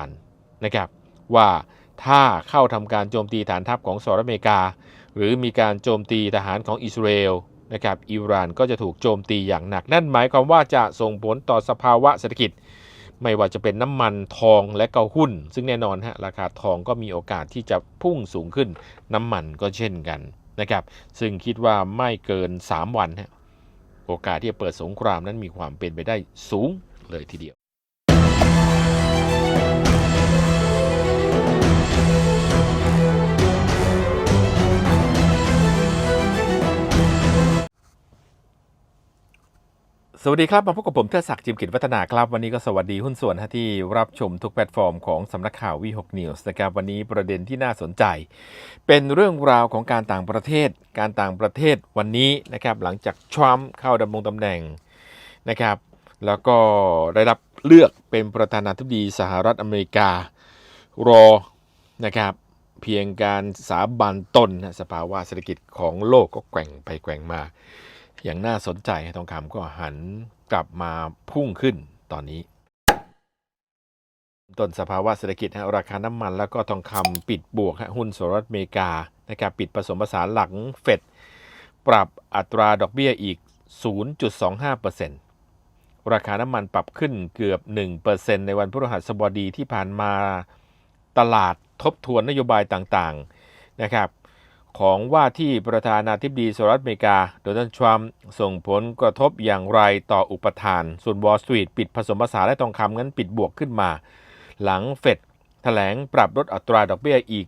านนะครับว่าถ้าเข้าทำการโจมตีฐานทัพของสหรัฐอเมริกา หรือมีการโจมตีทหารของอิสราเอลนะครับอิหร่านก็จะถูกโจมตีอย่างหนัก นั่นหมายความว่าจะส่งผลต่อสภาวะเศรษฐกิจ ไม่ว่าจะเป็นน้ำมันทองและเกาหุ้น ซึ่งแน่นอนฮะราคาทองก็มีโอกาสที่จะพุ่งสูงขึ้น น้ำมันก็เช่นกันนะครับซึ่งคิดว่าไม่เกิน 3 วันฮะโอกาสที่จะเปิดสงครามนั้นมีความเป็นไปได้สูงเลยทีเดียว วัสดีครับ มาพบกับผมเทดศักดิ์จิมกิจวัฒนาครับ วันนี้ก็สวัสดีหุ้นส่วนฮะที่รับชมทุกแพลตฟอร์มของสำนักข่าววี6 News นะครับวันนี้ประเด็นที่น่าสนใจ เป็นเรื่องราวของการต่างประเทศ การต่างประเทศวันนี้นะครับหลังจากทรัมป์เข้าดำรงตำแหน่งนะครับแล้วก็ได้รับเลือกเป็นประธานาธิบดีสหรัฐอเมริการอนะครับเพียงการสาบานตนสภาวะเศรษฐกิจของโลกก็แกว่งไปแกว่งมา อย่างน่าสนใจทองคำก็หันกลับมาพุ่งขึ้นตอนนี้ ต้นสภาวะเศรษฐกิจฮะราคาน้ำมัน แล้วก็ทองคำปิดบวกฮะหุ้นสหรัฐอเมริกานะครับปิดผสมผสานหลังเฟดปรับอัตราดอกเบี้ยอีก 0.25%ราคาน้ำมันปรับขึ้นเกือบ 1%ในวันพฤหัสบดีที่ผ่านมาตลาดทบทวนนโยบายต่างๆนะครับ ของว่าที่ประธานาธิบดีสหรัฐอเมริกา โดนัลด์ทรัมป์ส่งผลกระทบอย่างไรต่ออุปทาน ส่วนวอลสตรีทปิดผสมผสานและทองคำงั้นปิดบวกขึ้นมา หลังเฟดแถลงปรับลดอัตราดอกเบี้ยอีก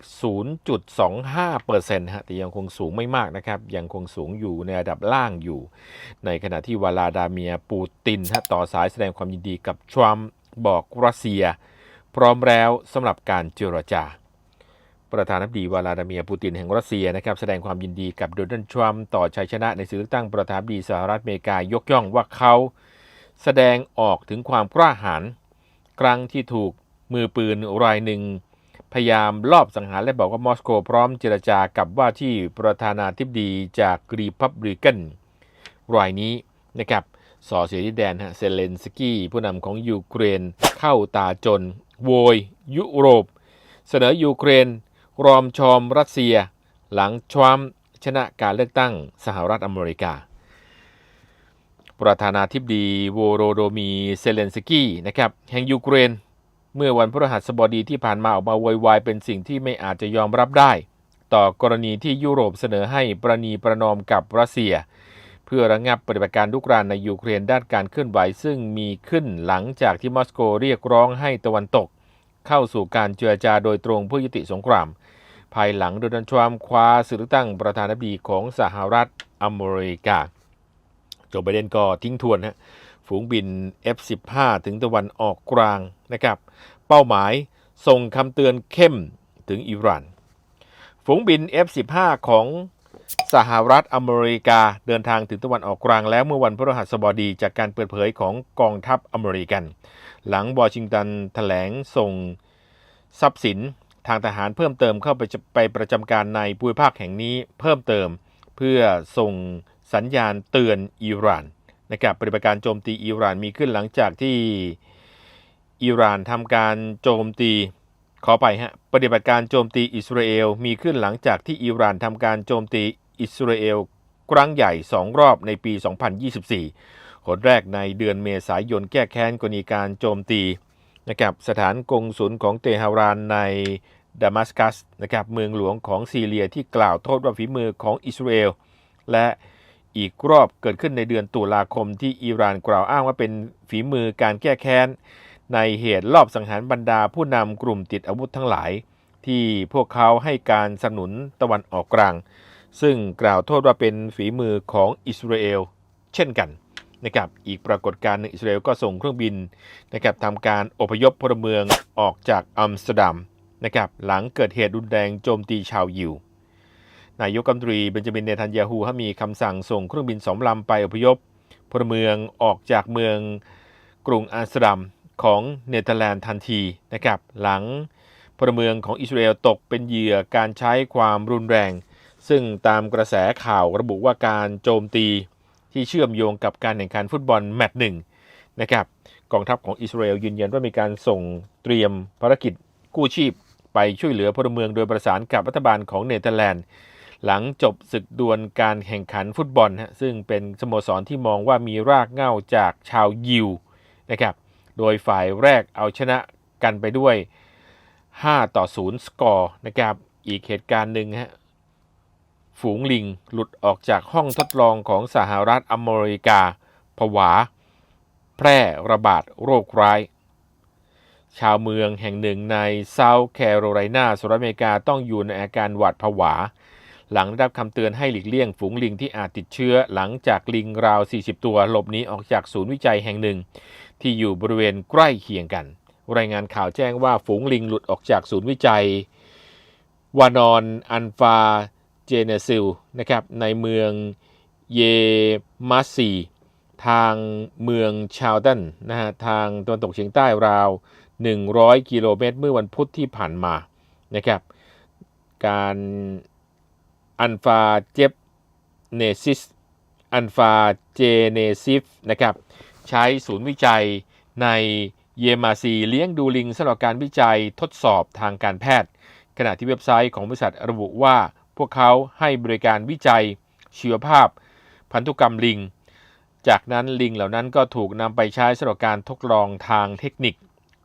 0.25%ฮะแต่ยังคงสูงไม่มากนะครับ ยังคงสูงอยู่ในระดับล่างอยู่ ในขณะที่วลาดาเมียปูตินฮะต่อสายแสดงความยินดีกับทรัมป์บอกรัสเซีย พร้อมแล้วสำหรับการเจรจา ประธานาธิบดีวลาดิเมียร์ปูตินแห่งรัสเซียนะครับแสดงความยินดีกับโดนัลด์ทรัมป์ต่อชัยชนะในศึกเลือกตั้งประธานาธิบดีสหรัฐอเมริกายกย่องว่าเขา แสดงออกถึงความกล้าหาญครั้งที่ถูกมือปืนรายหนึ่ง พยายามลอบสังหารและบอกว่ามอสโกพร้อมเจรจากับว่าที่ประธานาธิบดีจากรีพับลิกันรายนี้นะครับสอเสียดิแดนฮะเซเลนสกี้ผู้นำของยูเครนเข้าตาจน โวย ยุโรป เสนอยูเครน รอมชอมรัสเซีย หลังทรัมชนะการเลือกตั้งสหรัฐอเมริกา ประธานาธิบดีโวโรโดมีเซเลนสกี้นะครับแห่งยูเครน เมื่อวันพฤหัสบดีที่ผ่านมาออกมาโวยวายเป็นสิ่งที่ไม่อาจจะยอมรับได้ ต่อกรณีที่ยุโรปเสนอให้ประนีประนอมกับรัสเซีย เพื่อระงับปฏิบัติการลุกรานในยูเครนด้านการเคลื่อนไหวซึ่งมีขึ้นหลังจากที่มอสโกเรียกร้องให้ตะวันตก เข้าสู่การเจรจาโดยตรงเพื่อยุติสงคราม ภายหลังโดนัลด์ทรัมป์คว้าสื่อเลือกตั้งประธานาธิบดีของสหรัฐอเมริกาโจไบเดนก็ทิ้งทวนฮะฝูงบิน F-15 ถึงตะวันออกกลางนะครับ เป้าหมายส่งคำเตือนเข้มถึงอิหร่าน ฝูงบิน F-15 ของสหรัฐอเมริกาเดินทางถึงตะวันออกกลางแล้วเมื่อวันพฤหัสบดีจากการเปิดเผยของกองทัพอเมริกัน หลังวอชิงตันแถลงส่งทรัพย์สิน ทางทหารเพิ่มเติมเข้าไปไปประจำการในภูมิภาคแห่งนี้เพิ่มเติม เพื่อส่งสัญญาณเตือนอิหร่านนะครับปฏิบัติการโจมตีอิหร่านมีขึ้นหลังจากที่อิหร่านทำการโจมตีขอไปฮะปฏิบัติการโจมตีอิสราเอลมีขึ้นหลังจากที่อิหร่านทำการโจมตีอิสราเอลครั้งใหญ่ 2 รอบในปี 2024หนแรกในเดือนเมษายนแก้แค้นกรณีการโจมตีนะครับสถานกงศูนย์ของเตหะรานใน ดามัสกัสนะครับเมืองหลวงของซีเรียที่กล่าวโทษว่าฝีมือของอิสราเอล และอีกรอบเกิดขึ้นในเดือนตุลาคมที่อิหร่านกล่าวอ้างว่าเป็นฝีมือการแก้แค้น ในเหตุรอบสังหารบรรดาผู้นำกลุ่มติดอาวุธทั้งหลาย ที่พวกเขาให้การสนับสนุนตะวันออกกลาง ซึ่งกล่าวโทษว่าเป็นฝีมือของอิสราเอล เช่นกันนะครับอีกปรากฏการณ์หนึ่งอิสราเอลก็ส่งเครื่องบินนะครับทำการอพยพพลเมืองออกจากอัมสเตอร์ดัม นะครับหลังเกิดเหตุรุนแรงโจมตีชาวยิวนายกรัฐมนตรีเบนจามินเนทันยาฮูมีคำสั่งส่งเครื่องบินสองลำไปอพยพพลเมืองออกจากเมืองกรุงอัมสเตอร์ดัมของเนเธอร์แลนด์ทันทีนะครับหลังพลเมืองของอิสราเอลตกเป็นเหยื่อการใช้ความรุนแรง ซึ่งตามกระแสข่าวระบุว่าการโจมตีที่เชื่อมโยงกับการแข่งขันฟุตบอลแมตช์หนึ่งนะครับกองทัพของอิสราเอลยืนยันว่ามีการส่งเตรียมภารกิจกู้ชีพ ไปช่วยเหลือพลเมืองโดยประสานกับรัฐบาลของเนเธอร์แลนด์ หลังจบศึกดวลการแข่งขันฟุตบอลฮะซึ่งเป็นสโมสรที่มองว่ามีรากเหง้าจากชาวยิวนะครับโดยฝ่ายแรกเอาชนะกันไปด้วย 5 ต่อ 0 สกอร์นะครับอีกเหตุการณ์หนึ่งฮะฝูงลิงหลุดออกจากห้องทดลองของสหรัฐอเมริกาผวา แพร่ระบาดโรคร้าย ชาวเมืองแห่งหนึ่งในเซาท์แคโรไลนาสหรัฐอเมริกาต้องอยู่ในอาการหวาดผวา หลังได้รับคำเตือนให้หลีกเลี่ยงฝูงลิงที่อาจติดเชื้อหลังจากลิงราว 40 ตัวหลบหนีออกจากศูนย์วิจัยแห่งหนึ่ง ที่อยู่บริเวณใกล้เคียงกัน รายงานข่าวแจ้งว่าฝูงลิงหลุดออกจากศูนย์วิจัยวานอนอันฟาเจเนซิลนะครับในเมืองเยมาซีทางเมืองชาวดันนะฮะทางตะวันตกเฉียงใต้ราว 100 กิโลเมตร เมื่อวันพุธที่ผ่านมานะครับการอันฟาเจฟเนซิสอันฟาเจเนซิฟนะครับใช้ศูนย์วิจัยในเยมาซีเลี้ยงดูลิงสำหรับการวิจัยทดสอบทางการแพทย์ ขณะที่เว็บไซต์ของบริษัทระบุว่าพวกเขาให้บริการวิจัยชีวภาพพันธุกรรมลิง จากนั้นลิงเหล่านั้นก็ถูกนำไปใช้สำหรับการทดลองทางเทคนิค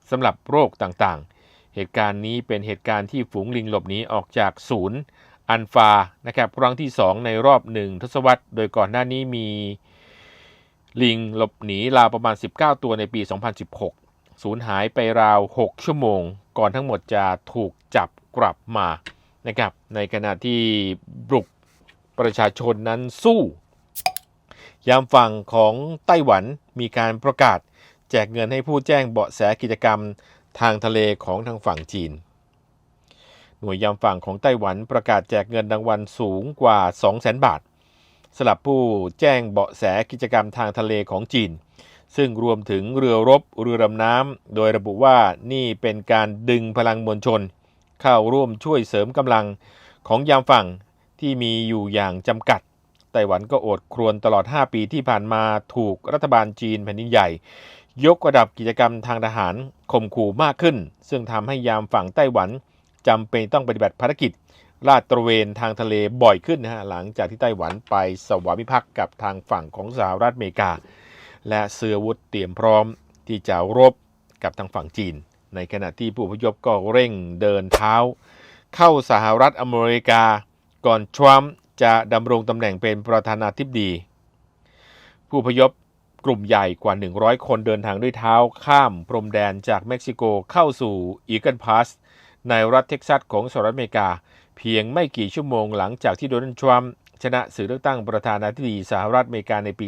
สำหรับโรคต่างๆ เหตุการณ์นี้เป็นเหตุการณ์ที่ฝูงลิงหลบหนีออกจากศูนย์อันฟานะครับครั้งที่ 2 ในรอบหนึ่งทศวรรษ โดยก่อนหน้านี้มีลิงหลบหนีราวประมาณ 19 ตัวในปี 2016 สูญหายไปราว 6 ชั่วโมง ก่อนทั้งหมดจะถูกจับกลับมานะครับในขณะที่ปลุกประชาชนนั้นสู้ ยามฝั่งของไต้หวันมีการประกาศ แจกเงินให้ผู้แจ้งเบาะแสกิจกรรมทางทะเลของทางฝั่งจีน หน่วยยามฝั่งของไต้หวันประกาศแจกเงินรางวัลสูงกว่า 200,000 บาทสำหรับผู้แจ้งเบาะแสกิจกรรมทางทะเลของจีน ซึ่งรวมถึงเรือรบเรือดำน้ำโดยระบุว่านี่เป็นการดึงพลังมวลชน เข้าร่วมช่วยเสริมกำลังของยามฝั่งที่มีอยู่อย่างจำกัดไต้หวันก็อดครวญตลอด 5 ปีที่ผ่านมาถูกรัฐบาลจีนแผ่นดินใหญ่ ยกระดับกิจกรรมทางทหารข่มขู่มากขึ้น ซึ่งทำให้ยามฝั่งไต้หวันจำเป็นต้องปฏิบัติภารกิจลาดตระเวนทางทะเลบ่อยขึ้นนะฮะหลังจากที่ไต้หวันไปสวามิภักดิ์กับทางฝั่งของสหรัฐอเมริกา และเสือวุธเตรียมพร้อมที่จะรบกับทางฝั่งจีน ในขณะที่ผู้พยพก็เร่งเดินเท้า เข้าสหรัฐอเมริกา ก่อนทรัมป์จะดำรงตำแหน่งเป็นประธานาธิบดี ผู้พยพ กลุ่มใหญ่กว่า 100 คนเดินทางด้วยเท้าข้ามพรมแดนจากเม็กซิโกเข้าสู่อีเกิลพาสในรัฐเท็กซัสของสหรัฐอเมริกา เพียงไม่กี่ชั่วโมงหลังจากที่โดนัลด์ทรัมป์ชนะสื่อเลือกตั้งประธานาธิบดีสหรัฐอเมริกาในปี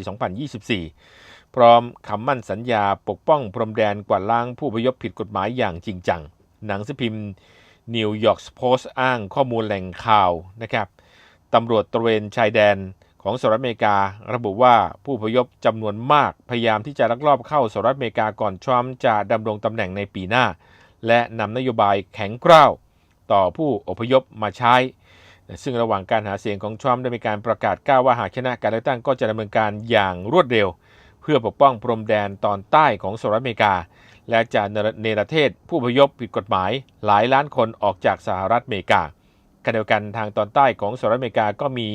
2024 พร้อมคำมั่นสัญญาปกป้องพรมแดนกวาดล้างผู้พยพผิดกฎหมายอย่างจริงจัง หนังสือพิมพ์นิวยอร์กโพสต์อ้างข้อมูลแหล่งข่าวนะครับตำรวจตระเวนชายแดน ของสหรัฐอเมริการะบุว่าผู้พยพจำนวนมากพยายามที่จะลักลอบเข้าสหรัฐอเมริกาก่อนทรัมป์จะดำรงตำแหน่งในปีหน้า และนำนโยบายแข็งกร้าวต่อผู้อพยพมาใช้ ซึ่งระหว่างการหาเสียงของทรัมป์ได้มีการประกาศกล้าวว่าหากชนะการเลือกตั้งก็จะดำเนินการอย่างรวดเร็ว เพื่อปกป้องพรมแดนตอนใต้ของสหรัฐอเมริกา และจะเนรเทศผู้พยพผิดกฎหมายหลายล้านคนออกจากสหรัฐอเมริกาขณะเดียวกันทางตอนใต้ของสหรัฐอเมริกาก็มี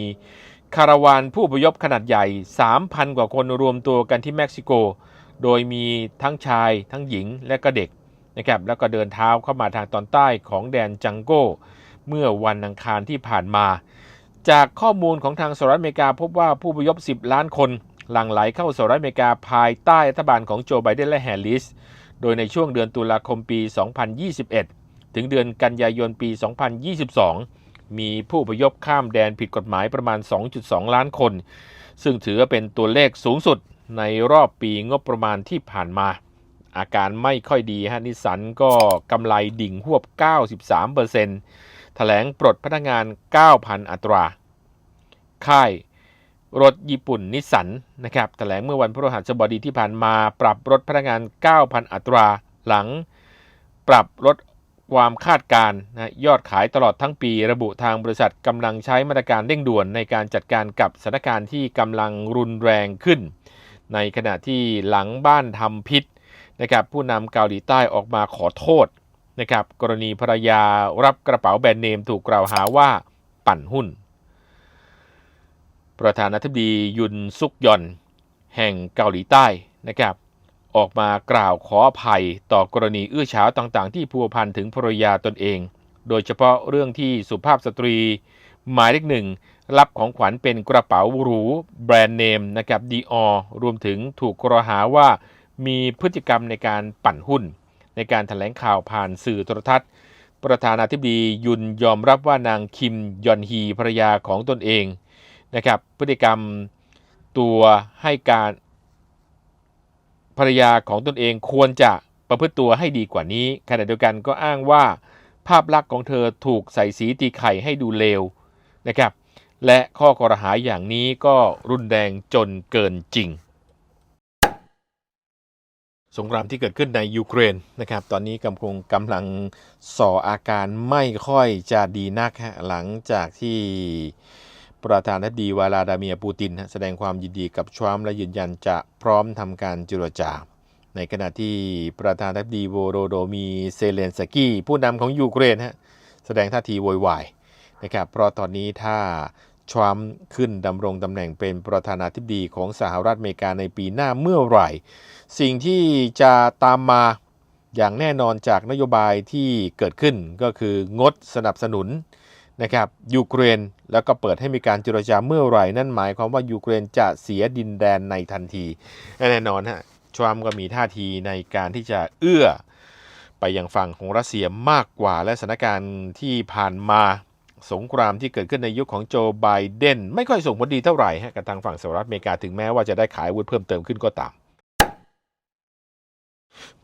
คาราวานผู้อพยพขนาดใหญ่ 3,000 กว่าคนรวมตัวกันที่เม็กซิโก โดยมีทั้งชายทั้งหญิงและก็เด็กนะครับแล้วก็เดินเท้าเข้ามาทางตอนใต้ของแดนจังโก้ เมื่อวันอังคารที่ผ่านมา จากข้อมูลของทางสหรัฐอเมริกาพบว่าผู้อพยพ 10 ล้านคนหลั่งไหลเข้าสหรัฐอเมริกาภายใต้รัฐบาลของโจไบเดนและแฮร์ริส โดยในช่วงเดือนตุลาคมปี 2021 ถึงเดือนกันยายนปี 2022 มีผู้พยพข้ามแดนผิดกฎหมายประมาณ 2.2 ล้านคน ซึ่งถือว่าเป็นตัวเลขสูงสุดในรอบปีงบประมาณที่ผ่านมา อาการไม่ค่อยดีฮะนิสันก็กำไรดิ่งหวบ 93%แถลงปลดพนักงาน 9,000 อัตรา ค่ายรถญี่ปุ่นนิสันนะครับแถลงเมื่อวันพฤหัสบดีที่ผ่านมา ปรับรถพนักงาน 9,000 อัตรา หลัง ปรับลด ความคาดการนะยอดขายตลอดทั้งปี ระบุทางบริษัทกำลังใช้มาตรการเร่งด่วนในการจัดการกับสถานการณ์ที่กำลังรุนแรงขึ้น ในขณะที่หลังบ้านทำพิษนะครับผู้นำเกาหลีใต้ออกมาขอโทษนะครับกรณีภรรยารับกระเป๋าแบรนด์เนมถูกกล่าวหาว่าปั่นหุ้น ประธานาธิบดียุนซุกยอนแห่งเกาหลีใต้นะครับ ออกมากล่าวขออภัยต่อกรณีอื้อฉาวต่างๆ ที่พัวพันถึงภรรยาตนเอง โดยเฉพาะเรื่องที่สุภาพสตรี หมายเลขหนึ่งรับของขวัญเป็นกระเป๋าหรูแบรนด์เนมนะครับดีออรวมถึงถูกกล่าวหาว่ามีพฤติกรรมในการปั่นหุ้น ในการถแถลงข่าวผ่านสื่อโทรทัศน์ ประธานาธิบดียุนยอมรับว่านางคิมยอนฮีภรรยาของตนเองนะครับพฤติกรรมตัวให้การ ภรรยาของตนเองควรจะประพฤติตัวให้ดีกว่านี้ ขณะเดียวกันก็อ้างว่า ภาพลักษณ์ของเธอถูกใส่สีตีไข่ให้ดูเลวนะครับ และข้อกรหาอย่างนี้ก็รุนแรงจนเกินจริง สงครามที่เกิดขึ้นในยูเครนนะครับ ตอนนี้กำลังกำลังส่ออาการไม่ค่อยจะดีนักหลังจากที่ ประธานาธิบดีวลาดาเมียปูติน แสดงความยินดีกับทรัมป์และยืนยันจะพร้อมทำการเจรจา ในขณะที่ประธานาธิบดีโวโรโดมีเซเลนสกี้ผู้นำของยูเครนฮะแสดงท่าทีโวยวายนะครับเพราะตอนนี้ถ้าทรัมป์ขึ้นดำรงตำแหน่งเป็นประธานาธิบดีของสหรัฐอเมริกาในปีหน้าเมื่อไหร่ สิ่งที่จะตามมาอย่างแน่นอนจากนโยบายที่เกิดขึ้นก็คืองดสนับสนุน นะครับยูเครนแล้วก็เปิดให้มีการเจรจาเมื่อไหร่ นั่นหมายความว่ายูเครนจะเสียดินแดนในทันที แน่นอนฮะทรัมป์ก็มีท่าทีในการที่จะเอื้อ ไปยังฝั่งของรัสเซียมากกว่า และสถานการณ์ที่ผ่านมาสงครามที่เกิดขึ้นในยุคของโจไบเดนไม่ค่อยส่งผลดีเท่าไหร่ฮะกับทางฝั่งสหรัฐอเมริกาถึงแม้ว่าจะได้ขายอาวุธเพิ่มเติมขึ้นก็ตาม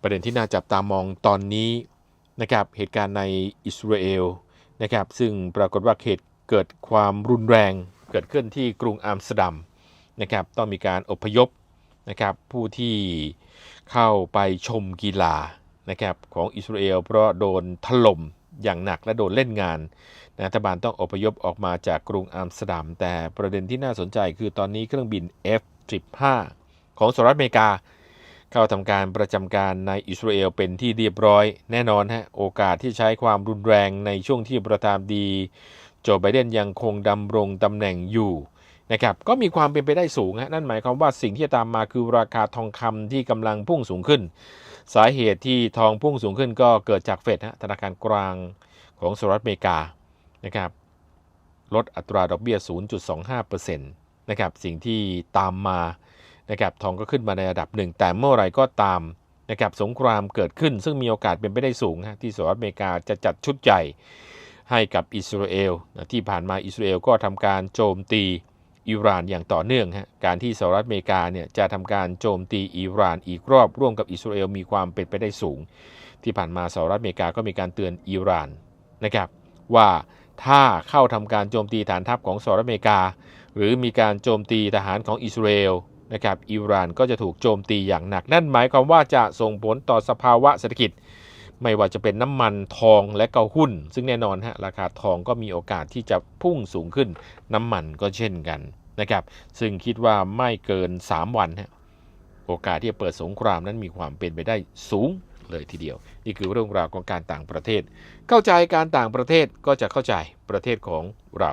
ประเด็นที่น่าจับตามองตอนนี้นะครับเหตุการณ์ในอิสราเอล นะครับซึ่งปรากฏว่าเหตุเกิดความรุนแรงเกิดขึ้นที่กรุงอัมสเตอร์ดัมนะครับต้องมีการอพยพนะครับผู้ที่เข้าไปชมกีฬานะครับของอิสราเอลเพราะโดนถล่มอย่างหนักและโดนเล่นงานรัฐบาลต้องอพยพออกมาจากกรุงอัมสเตอร์ดัม แต่ประเด็นที่น่าสนใจคือตอนนี้เครื่องบิน F-15 ของสหรัฐอเมริกา เข้าทำการประจำการในอิสราเอลเป็นที่เรียบร้อย แน่นอนฮะโอกาสที่ใช้ความรุนแรงในช่วงที่ประธานดีโจไบเดนยังคงดำรงตำแหน่งอยู่นะครับก็มีความเป็นไปได้สูงฮะนั่นหมายความว่าสิ่งที่จะตามมาคือราคาทองคำที่กำลังพุ่งสูงขึ้น สาเหตุที่ทองพุ่งสูงขึ้นก็เกิดจากเฟดฮะธนาคารกลางของสหรัฐอเมริกานะครับลดอัตราดอกเบี้ย 0.25%นะครับสิ่งที่ตามมา นะครับทองก็ขึ้นมาในระดับหนึ่ง แต่เมื่อไรก็ตามนะครับสงครามเกิดขึ้น ซึ่งมีโอกาสเป็นไปได้สูงฮะที่สหรัฐอเมริกาจะจัดชุดใหญ่ให้กับอิสราเอลที่ผ่านมาอิสราเอลก็ทำการโจมตีอิหร่านอย่างต่อเนื่องฮะการที่สหรัฐอเมริกาเนี่ยจะทำการโจมตีอิหร่านอีกรอบร่วมกับอิสราเอลมีความเป็นไปได้สูง ที่ผ่านมาสหรัฐอเมริกาก็มีการเตือนอิหร่านนะครับว่าถ้าเข้าทำการโจมตีฐานทัพของสหรัฐอเมริกา หรือมีการโจมตีทหารของอิสราเอล นะครับอิหร่านก็จะถูกโจมตีอย่างหนัก นั่นหมายความว่าจะส่งผลต่อสภาวะเศรษฐกิจ ไม่ว่าจะเป็นน้ำมันทองและเกาหุ้น ซึ่งแน่นอนฮะราคาทองก็มีโอกาสที่จะพุ่งสูงขึ้น น้ำมันก็เช่นกันนะครับซึ่งคิดว่าไม่เกิน 3 วันฮะโอกาสที่จะเปิดสงครามนั้นมีความเป็นไปได้สูงเลยทีเดียว นี่คือเรื่องราวของการต่างประเทศ เข้าใจการต่างประเทศก็จะเข้าใจประเทศของเรา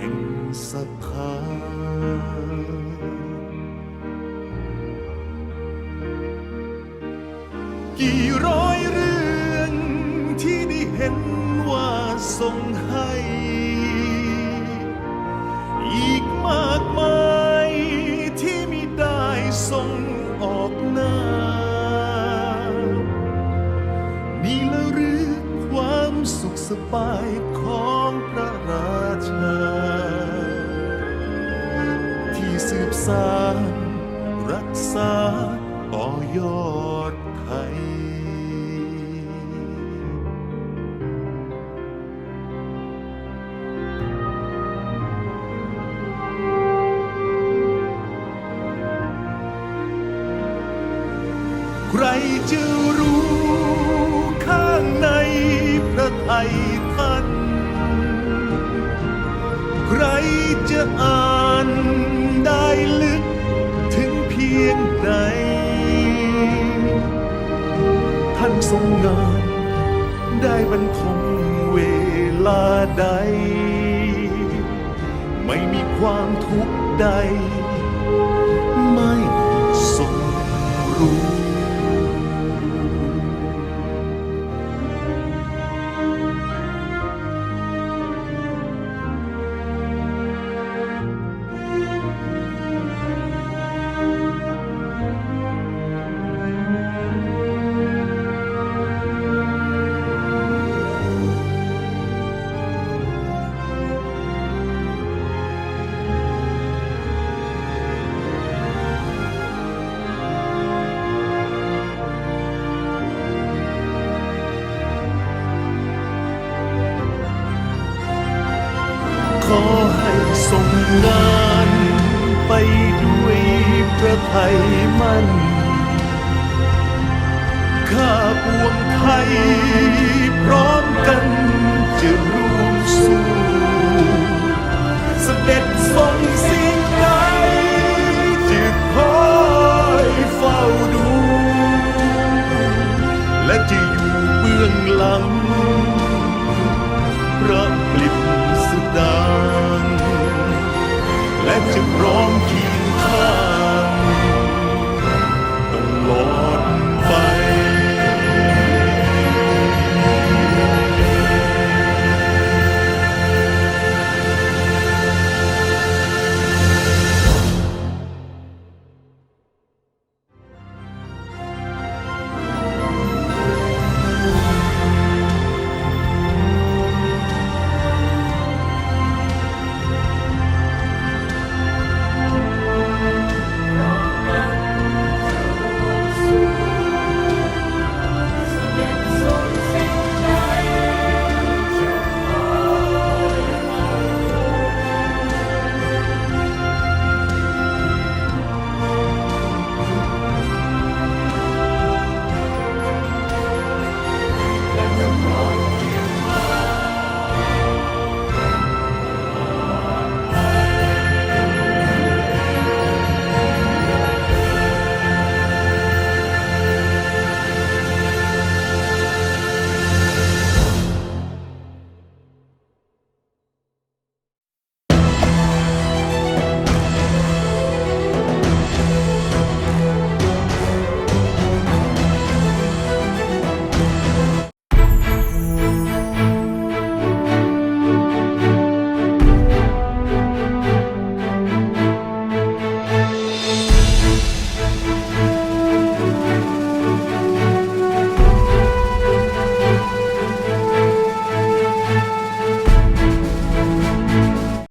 ห่งศรัทธากี่ร้อยเรื่องที่ได้เห็นว่าทรงให้ อีกมากมายที่มิได้ทรงออกหน้า นี่ละหรือความสุขสบาย ต่อยอดไทยใครจะรู้ข้างในพระไทย ได้บรรทมเวลาใด ไม่มีความทุกข์ใด ไม่ทรงรู้ 让